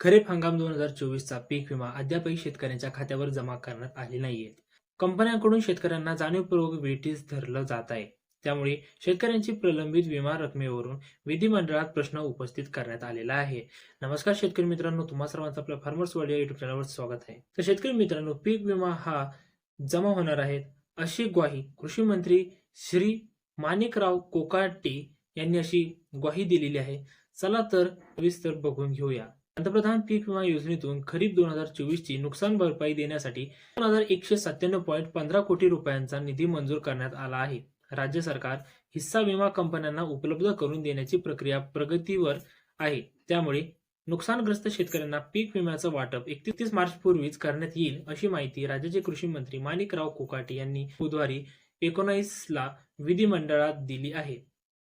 खरीप हंगाम दोन हजार चोवीसचा पीक विमा अद्यापही शेतकऱ्यांच्या खात्यावर जमा करण्यात आले नाहीयेत कंपन्यांकडून शेतकऱ्यांना जाणीवपूर्वक वेटीस धरलं जात आहे. त्यामुळे शेतकऱ्यांची प्रलंबित विमा रकमेवरून विधिमंडळात प्रश्न उपस्थित करण्यात आलेला आहे. नमस्कार शेतकरी मित्रांनो तुम्हा सर्वांचं आपल्या फार्मर्स वर्ल्ड या युट्यूब चॅनलवर स्वागत आहे. तर शेतकरी मित्रांनो पीक विमा हा जमा होणार आहेत अशी ग्वाही कृषी मंत्री श्री माणिकराव कोकाटे यांनी अशी ग्वाही दिलेली आहे. चला तर सविस्तर बघून घेऊया. पंतप्रधान पीक विमा योजनेतून खरीप दोन हजार चोवीस ची नुकसान भरपाई देण्यासाठी दोन हजार एकशे सत्त्याण्णव पॉईंट पंधरा कोटी रुपयांचा निधी मंजूर करण्यात आला आहे. राज्य सरकार हिस्सा विमा कंपन्यांना उपलब्ध करून देण्याची प्रक्रिया प्रगतीवर आहे. त्यामुळे नुकसानग्रस्त शेतकऱ्यांना पीक विम्याचं वाटप एकतीस मार्च पूर्वीच करण्यात येईल अशी माहिती राज्याचे कृषी मंत्री माणिकराव कोकाटे यांनी बुधवारी एकोणावीस ला विधिमंडळात दिली आहे.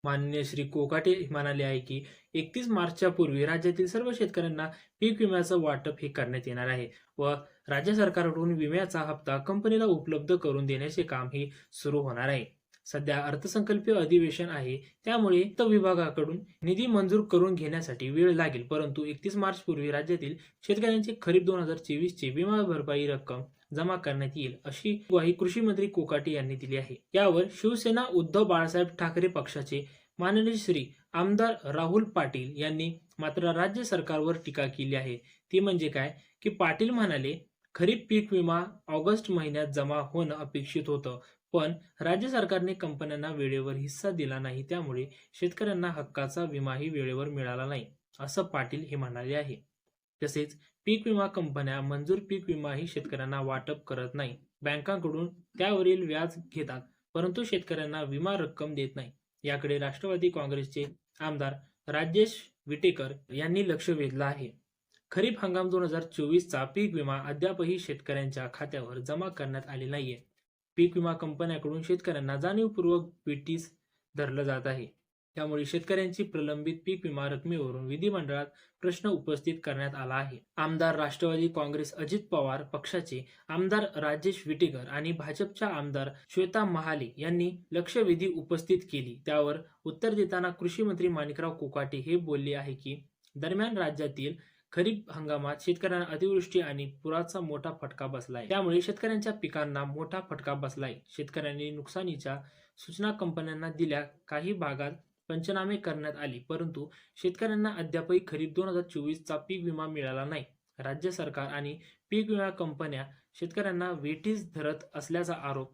माननीय श्री कोकाटे म्हणाले आहे की एकतीस मार्चच्या पूर्वी राज्यातील सर्व शेतकऱ्यांना पीक विम्याचं वाटप हे करण्यात येणार आहे व राज्य सरकारकडून विम्याचा हप्ता कंपनीला उपलब्ध करून देण्याचे काम हे सुरू होणार आहे. सध्या अर्थसंकल्पीय अधिवेशन आहे. त्यामुळे वित्त विभागाकडून निधी मंजूर करून घेण्यासाठी वेळ लागेल. परंतु एकतीस मार्च पूर्वी राज्यातील शेतकऱ्यांची खरीप दोन हजार चोवीस ची विमा भरपाई रक्कम जमा करण्यात येईल अशी ग्वाही कृषी मंत्री कोकाटे यांनी दिली आहे. यावर शिवसेना उद्धव बाळासाहेब ठाकरे पक्षाचे माननीय श्री आमदार राहुल पाटील यांनी मात्र राज्य सरकारवर टीका केली आहे. ती म्हणजे काय? की पाटील म्हणाले खरीप पीक विमा ऑगस्ट महिन्यात जमा होणं अपेक्षित होतं. पण राज्य सरकारने कंपन्यांना वेळेवर हिस्सा दिला नाही त्यामुळे शेतकऱ्यांना हक्काचा विमाही वेळेवर मिळाला नाही असं पाटील हे म्हणाले आहे. तसेच पीक विमा कंपन्या मंजूर पीक विमाही शेतकऱ्यांना वाटप करत नाही बँकांकडून त्यावरील व्याज घेतात परंतु शेतकऱ्यांना विमा रक्कम देत नाही. याकडे राष्ट्रवादी काँग्रेसचे आमदार राजेश विटेकर यांनी लक्ष वेधलं आहे. खरीप हंगाम दोन हजार चोवीसचा पीक विमा अद्यापही शेतकऱ्यांच्या खात्यावर जमा करण्यात आले नाहीये. पीक विमा कंपन्याकडून शेतकऱ्यांना जाणीवपूर्वक पेटीस धरलं जात आहे. त्यामुळे शेतकऱ्यांची प्रलंबित पीक विमा रकमेवरून विधिमंडळात प्रश्न उपस्थित करण्यात आला आहे. आमदार राष्ट्रवादी काँग्रेस अजित पवार पक्षाचे आमदार राजेश विटेकर आणि भाजपच्या आमदार श्वेता महाले यांनी लक्षवेधी उपस्थित केली. त्यावर उत्तर देताना कृषी मंत्री माणिकराव कोकाटे हे बोलले आहे की दरम्यान राज्यातील खरीप हंगामात शेतकऱ्यांना अतिवृष्टी आणि पुराचा मोठा फटका बसलाय. त्यामुळे शेतकऱ्यांच्या पिकांना मोठा फटका बसलाय. शेतकऱ्यांनी नुकसानीच्या सूचना कंपन्यांना दिल्या. काही भागात पंचनामे करण्यात आली परंतु शेतकऱ्यांना अद्यापही खरीप दोन हजार चोवीसचा पीक विमा मिळाला नाही. राज्य सरकार आणि पीक विमा कंपन्या शेतकऱ्यांना वेठीस धरत असल्याचा आरोप